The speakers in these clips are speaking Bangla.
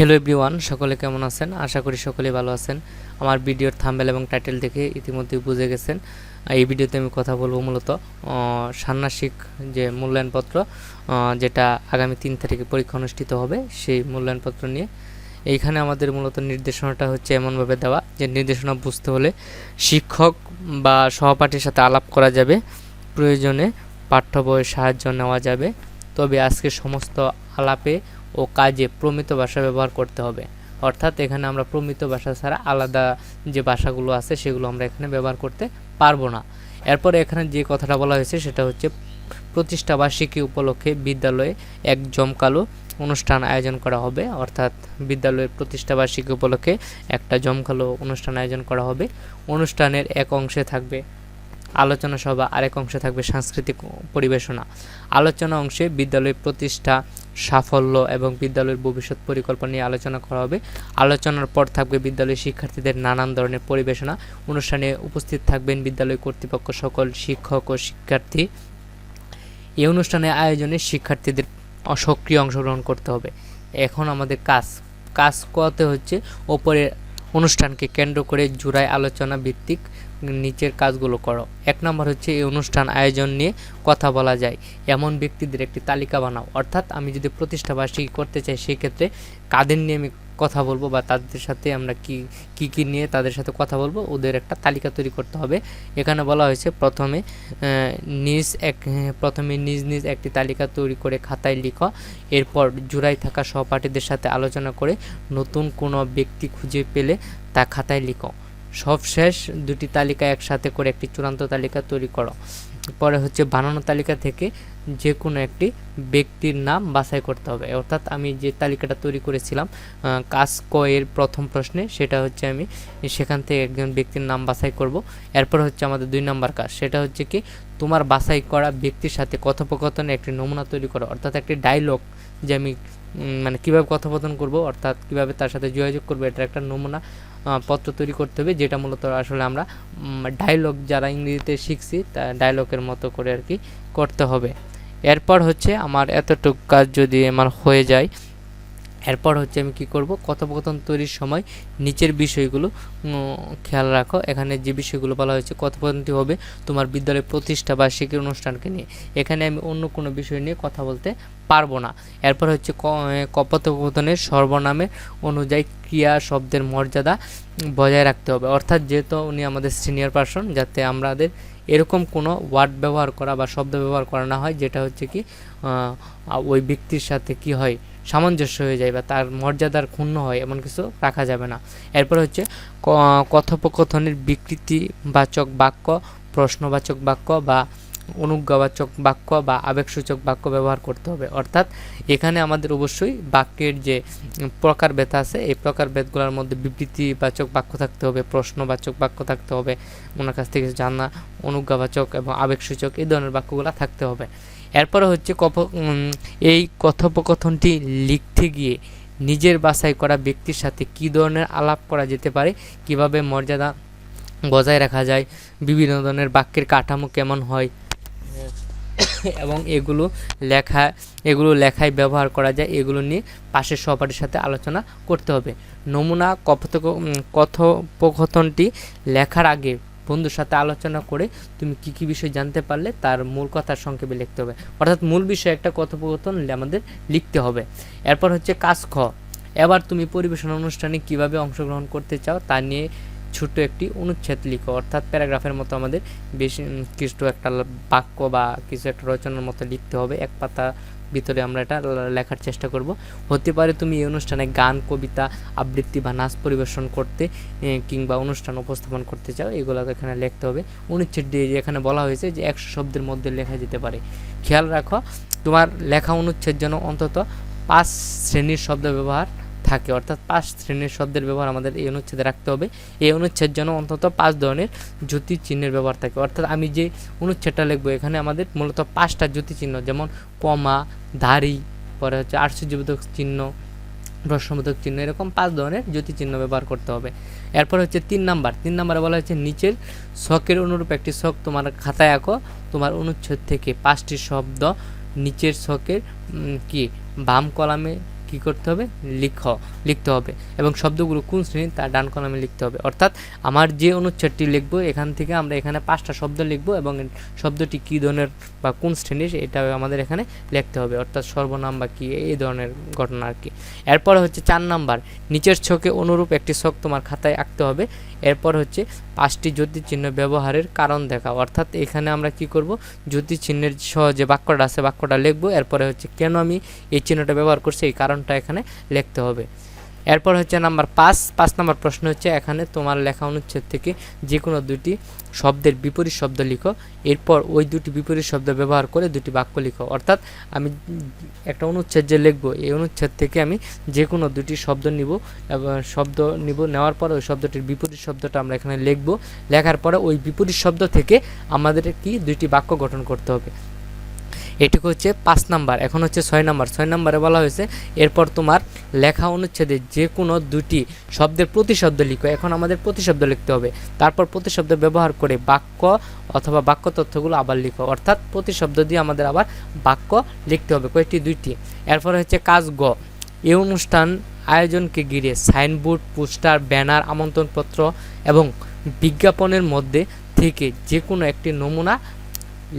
হ্যালো এভরিওয়ান সকলে কেমন আছেন? আশা করি সকলেই ভালো আছেন। আমার ভিডিওর থাম্বেল এবং টাইটেল দেখে ইতিমধ্যে বুঝে গেছেন। এই ভিডিওতে আমি কথা বলব মূলত ষান্মাসিক যে মূল্যায়নপত্র যেটা আগামী তিন তারিখে পরীক্ষা অনুষ্ঠিত হবে, সেই মূল্যায়নপত্র নিয়ে। এইখানে আমাদের মূলত নির্দেশনাটা হচ্ছে এমনভাবে দেওয়া যে নির্দেশনা বুঝতে হলে শিক্ষক বা সহপাঠীর সাথে আলাপ করা যাবে, প্রয়োজনে পাঠ্য বইয়ের সাহায্য নেওয়া যাবে। তবে আজকে সমস্ত আলাপে ও কাজে প্রমিত ভাষা ব্যবহার করতে হবে। অর্থাৎ এখানে আমরা প্রমিত ভাষা ছাড়া আলাদা যে ভাষাগুলো আছে সেগুলো আমরা এখানে ব্যবহার করতে পারব না। এরপরে এখানে যে কথাটা বলা হয়েছে সেটা হচ্ছে, প্রতিষ্ঠা বার্ষিকী উপলক্ষে বিদ্যালয়ে এক জমকালো অনুষ্ঠান আয়োজন করা হবে। অর্থাৎ বিদ্যালয়ের প্রতিষ্ঠা বার্ষিকী উপলক্ষে একটা জমকালো অনুষ্ঠান আয়োজন করা হবে। অনুষ্ঠানের এক অংশে থাকবে আলোচনা সভা, আরেক অংশে থাকবে সাংস্কৃতিক পরিবেশনা। আলোচনা অংশে বিদ্যালয় প্রতিষ্ঠা সাফল্য এবং বিদ্যালয়ের ভবিষ্যৎ পরিকল্পনা নিয়ে আলোচনা করা হবে। আলোচনার পর থাকবে বিদ্যালয়ের শিক্ষার্থীদের নানান ধরনের পরিবেশনা। অনুষ্ঠানে উপস্থিত থাকবেন বিদ্যালয় কর্তৃপক্ষ সকল শিক্ষক ও শিক্ষার্থী। এই অনুষ্ঠানে আয়োজনে শিক্ষার্থীদের সক্রিয় অংশগ্রহণ করতে হবে। এখন আমাদের কাজ। কাজ করতে হচ্ছে ওপরের অনুষ্ঠানকে কেন্দ্র করে জোড়ায় আলোচনা ভিত্তিক নিচের কাজগুলো করো। এক নম্বর হচ্ছে এই অনুষ্ঠান আয়োজন নিয়ে কথা বলা যায়। এমন ব্যক্তিদের একটি তালিকা বানাও। অর্থাৎ আমি যদি প্রতিষ্ঠাবাসী করতে চাই, সেই ক্ষেত্রে কাদের নিয়ে আমি কথা বলব বা তাদের সাথে আমরা কি কি কি নিয়ে তাদের সাথে কথা বলব, ওদের একটা তালিকা তৈরি করতে হবে। এখানে বলা হয়েছে প্রথমে নিজ এক, প্রথমে নিজ নিজ একটি তালিকা তৈরি করে খাতায় লিখো। এরপর জুড়াই থাকা সহপাঠীদের সাথে আলোচনা করে নতুন কোনো ব্যক্তি খুঁজে পেলে তা খাতায় লিখো। সবশেষ দুটি তালিকা একসাথে করে একটি চূড়ান্ত তালিকা তৈরি করো। পরে হচ্ছে বানানো তালিকা থেকে যে কোনো একটি ব্যক্তির নাম বাছাই করতে হবে। অর্থাৎ আমি যে তালিকাটা তৈরি করেছিলাম কাজ ক এর প্রথম প্রশ্নে সেটা হচ্ছে আমি সেখান থেকে একজন ব্যক্তির নাম বাছাই করব। এরপর হচ্ছে আমাদের দুই নম্বর কাজ, সেটা হচ্ছে কি তোমার বাছাই করা ব্যক্তির সাথে কথোপকথনে একটি নমুনা তৈরি করো। অর্থাৎ একটি ডায়লগ যে আমি মানে কীভাবে কথোপকথন করব, অর্থাৎ কীভাবে তার সাথে যোগাযোগ করব, এটার একটা নমুনা পত্র তৈরি করতে হবে, যেটা মূলত আসলে আমরা ডায়লগ যারা ইংরেজিতে শিখছি, তা ডায়লগের মতো করে আর কি করতে হবে। এরপর হচ্ছে আমার এতটুক কাজ যদি আমার হয়ে যায় এরপর হচ্ছে আমি কি করব? কথোপকথন তৈরির সময় নিচের বিষয়গুলো খেয়াল রাখো। এখানে যে বিষয়গুলো বলা হয়েছে কথোপকথনটি হবে তোমার বিদ্যালয়ের প্রতিষ্ঠা বা শিক্ষার অনুষ্ঠানকে নিয়ে। এখানে আমি অন্য কোনো বিষয় নিয়ে কথা বলতে পারব না। এরপর হচ্ছে ক- এ, কথোপকথনের সর্বনামে অনুযায়ী ক্রিয়া শব্দের মর্যাদা বজায় রাখতে হবে। অর্থাৎ যেহেতু উনি আমাদের সিনিয়র পার্সন যাতে আমাদের এরকম কোনো ওয়ার্ড ব্যবহার করা বা শব্দ ব্যবহার করা না হয় যেটা হচ্ছে কি ওই ব্যক্তির সাথে কি হয় সামঞ্জস্য হয়ে যায় বা তার মর্যাদার ক্ষুণ্ণ হয়, এমন কিছু রাখা যাবে না। এরপর হচ্ছে কথোপকথনের বিকৃতিবাচক বাক্য, প্রশ্নবাচক বাক্য বা অনুজ্ঞাবাচক বাক্য বা আবেগসূচক বাক্য ব্যবহার করতে হবে। অর্থাৎ এখানে আমাদের অবশ্যই বাক্যের যে উম, প্রকারভেদ আছে এই প্রকার প্রকারভেদগুলোর মধ্যে বিবৃতিবাচক বাক্য থাকতে হবে প্রশ্নবাচক বাক্য থাকতে হবে ওনার কাছ থেকে জানা অনুজ্ঞাবাচক এবং আবেগসূচক এই ধরনের বাক্যগুলো থাকতে হবে। এরপরে হচ্ছে কপ এই কথোপকথনটি লিখতে গিয়ে নিজের বাসায় করা ব্যক্তির সাথে কী ধরনের আলাপ করা যেতে পারে কীভাবে মর্যাদা বজায় রাখা যায় বিভিন্ন ধরনের বাক্যের কাঠামো কেমন হয় এবং এগুলো লেখা এগুলো লেখায় ব্যবহার করা যায়। এগুলো নিয়ে পাশের সহপাঠীর সাথে আলোচনা করতে হবে। নমুনা কথোপক উম, কথোপকথনটি লেখার আগে বন্ধুর সাথে আলোচনা করে তুমি কি কি বিষয় জানতে পারলে তার মূল কথার সংক্ষেপে লিখতে হবে। অর্থাৎ মূল বিষয়ে একটা কথোপকথন আমাদের লিখতে হবে। এরপর হচ্ছে কাজ খ। এবার তুমি পরিবেশন অনুষ্ঠানে কীভাবে অংশগ্রহণ করতে চাও তা নিয়ে ছোট্ট একটি অনুচ্ছেদ লিখো, অর্থাৎ প্যারাগ্রাফের মতো আমাদের বেশি কিছু একটা বাক্য বা কিছু একটা রচনার মতো লিখতে হবে। এক পাতা ভিতরে আমরা এটা লেখার চেষ্টা করব। হতে পারে তুমি এই অনুষ্ঠানে গান, কবিতা, আবৃত্তি বা নাচ পরিবেশন করতে কিংবা অনুষ্ঠান উপস্থাপন করতে চাও, এগুলো এখানে লিখতে হবে। অনুচ্ছেদ দিয়ে এখানে বলা হয়েছে যে একশো শব্দের মধ্যে লেখা যেতে পারে। খেয়াল রাখো, তোমার লেখা অনুচ্ছেদ যেন অন্তত পাঁচ শ্রেণির শব্দ ব্যবহার থাকে, অর্থাৎ পাঁচ শ্রেণির শব্দের ব্যবহার আমাদের এই অনুচ্ছেদে রাখতে হবে। এই অনুচ্ছেদ যেন অন্তত পাঁচ ধরনের জ্যোতি চিহ্নের ব্যবহার থাকে। অর্থাৎ আমি যে অনুচ্ছেদটা লিখব, এখানে আমাদের মূলত পাঁচটা জ্যোতি চিহ্ন, যেমন কমা, ধারি, পরে হচ্ছে আশ্চর্যবোধক চিহ্ন প্রশ্নবোধক চিহ্ন, এরকম পাঁচ ধরনের জ্যোতি চিহ্ন ব্যবহার করতে হবে। এরপর হচ্ছে তিন নাম্বার। তিন নাম্বারে বলা হচ্ছে নিচের শখের অনুরূপ একটি শখ তোমার খাতায় আঁকো। তোমার অনুচ্ছেদ থেকে পাঁচটি শব্দ নিচের শখের কি? বাম কলামে কি করতে হবে? লিখ, লিখতে হবে। এবং শব্দগুলো কোন শ্রেণি তা ডান কলামে লিখতে হবে। অর্থাৎ আমার যে অনুচ্ছেদটি লিখব, এখান থেকে আমরা এখানে পাঁচটা শব্দ লিখব এবং শব্দটি কী ধরনের বা কোন শ্রেণির, এটা আমাদের এখানে লিখতে হবে। অর্থাৎ সর্বনাম বা কী, এই ধরনের ঘটনা আর কি। এরপর হচ্ছে চার নাম্বার। নিচের ছকে অনুরূপ একটি ছক তোমার খাতায় আঁকতে হবে। এরপর হচ্ছে পাঁচটি জ্যোতি চিহ্ন ব্যবহারের কারণ দেখা অর্থাৎ এখানে আমরা কি করব? জ্যোতি চিহ্নের সহ যে বাক্যটা আছে, বাক্যটা লিখব। এরপরে হচ্ছে কেন আমি এই চিহ্নটা ব্যবহার করছি? এই কারণটা এখানে লিখতে হবে। এরপর হচ্ছে নাম্বার পাঁচ। পাঁচ নাম্বার প্রশ্ন হচ্ছে, এখানে তোমার লেখা অনুচ্ছেদ থেকে যে কোনো দুটি শব্দের বিপরীত শব্দ লিখো, এরপর ওই দুটি বিপরীত শব্দ ব্যবহার করে দুটি বাক্য লিখো। অর্থাৎ আমি একটা অনুচ্ছেদ যে লিখব, এই অনুচ্ছেদ থেকে আমি যে কোনো দুটি শব্দ নিব, এবং শব্দ নিব, নেওয়ার পরে ওই শব্দটির বিপরীত শব্দটা আমরা এখানে লিখব। লেখার পরে ওই বিপরীত শব্দ থেকে আমাদের কি দুইটি বাক্য গঠন করতে হবে। এটুকু হচ্ছে পাঁচ নাম্বার, এখন হচ্ছে ছয় নাম্বার। ছয় নাম্বারে বলা হয়েছে, এরপর তোমার লেখা অনুচ্ছেদে যে কোনো দুটি শব্দের প্রতিশব্দ লিখো। এখন আমাদের প্রতিশব্দ লিখতে হবে। তারপর প্রতিশব্দ ব্যবহার করে বাক্য অথবা বাক্য তথ্যগুলো আবার লিখো। অর্থাৎ প্রতিশব্দ দিয়ে আমাদের আবার বাক্য লিখতে হবে, কয়েকটি দুইটি। এরপর হচ্ছে কাজ গ। এই অনুষ্ঠান আয়োজনকে ঘিরে সাইনবোর্ড, পোস্টার, ব্যানার, আমন্ত্রণপত্র এবং বিজ্ঞাপনের মধ্যে থেকে যে কোনো একটি নমুনা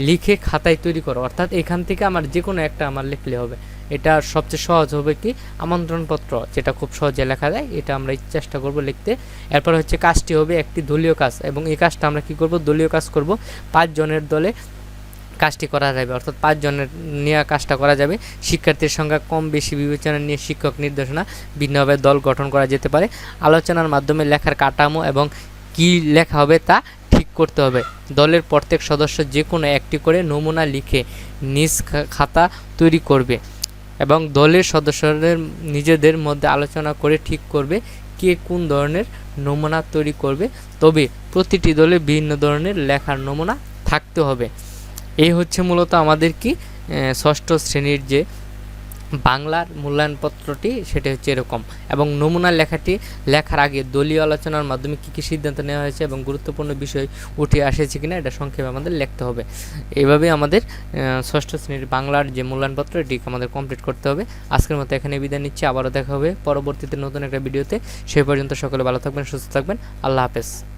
লিখে খাতায় তৈরি করো। অর্থাৎ এখান থেকে আমার যে কোনো একটা আমার লিখলে হবে। এটা সবচেয়ে সহজ হবে কি? আমন্ত্রণপত্র, যেটা খুব সহজে লেখা যায়, এটা আমরা চেষ্টা করব লিখতে। এরপর হচ্ছে কাজটি হবে একটি দলীয় কাজ এবং এই কাজটা আমরা কি করব? দলীয় কাজ করব। পাঁচ জনের দলে কাজটি করা যাবে। অর্থাৎ পাঁচজনের নিয়ে কাজটা করা যাবে। শিক্ষার্থীর সংখ্যা কম বেশি বিবেচনা নিয়ে শিক্ষক নির্দেশনা ভিন্নভাবে দল গঠন করা যেতে পারে। আলোচনার মাধ্যমে লেখার কাঠামো এবং কি লেখা হবে তা করতে হবে। দলের প্রত্যেক সদস্য যে কোনো একটি করে নমুনা লিখে নিজ খাতা তৈরি করবে এবং দলের সদস্যদের নিজেদের মধ্যে আলোচনা করে ঠিক করবে কে কোন ধরনের নমুনা তৈরি করবে। তবে প্রতিটি দলে বিভিন্ন ধরনের লেখার নমুনা থাকতে হবে। এই হচ্ছে মূলত আমাদের কি ষষ্ঠ শ্রেণির যে বাংলার মূল্যায়নপত্রটি সেটা হচ্ছে এরকম। এবং নমুনা লেখাটি লেখার আগে দলীয় আলোচনার মাধ্যমে কী কী সিদ্ধান্ত নেওয়া হয়েছে এবং গুরুত্বপূর্ণ বিষয় উঠে আসেছে কিনা এটা সংক্ষেপে আমাদের লিখতে হবে। এইভাবে আমাদের ষষ্ঠ শ্রেণির বাংলার যে মূল্যায়নপত্র, এটি আমাদের কমপ্লিট করতে হবে। আজকের মতো এখানে বিদায় নিচ্ছি, আবারও দেখা হবে পরবর্তীতে নতুন একটা ভিডিওতে। সেই পর্যন্ত সকলে ভালো থাকবেন, সুস্থ থাকবেন। আল্লাহ হাফেজ।